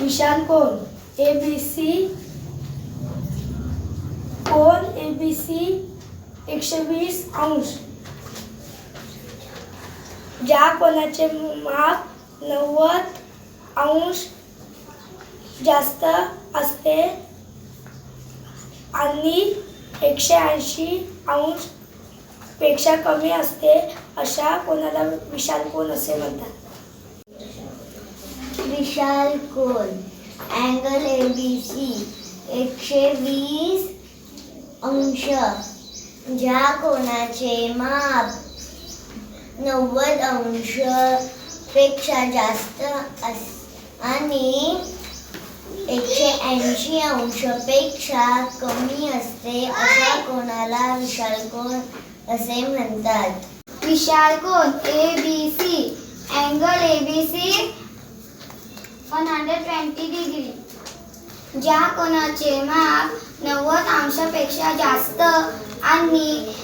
विशाल कोण? A B C कोण? A B C एकशे वीस अंश. ज्या कोणाचे माप नव्वद अंश जास्त असते आणि एकशे ऐंशी अंशपेक्षा कमी असते अशा कोणाला विशाल कोण असे म्हणतात? विशाल कोण? अँगल ए बी सी एकशे वीस अंश. ज्या कोणाचे माप नव्वद अंशपेक्षा जास्त अस आणि एकशे ऐंशी अंशपेक्षा कमी असते अशा कोणाला विशाल कोण असे म्हणतात. विशाल कोण? A B C angle A B C one hundred twenty degree ज्या कोणाचे माप नव्वद अंशापेक्षा जास्त आणि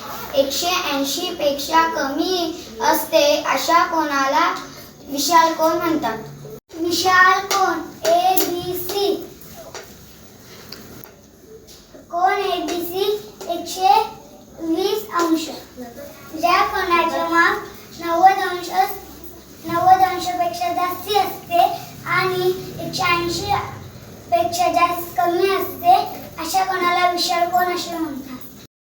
एकशे ऐंशी पेक्षा कमी असते अशा कोणाला विशाल कोण म्हणतात? विशाल कोण? ए बी सी कोण ए बी सी एकशे वीस अंश. ज्या कोणाचे माप नव्वद अंश नव्वद अंशापेक्षा जास्ती असते आणि एकशे ऐंशी पेक्षा जास्त कमी असते अशा कोणाला विशाल कोण असे म्हणतात?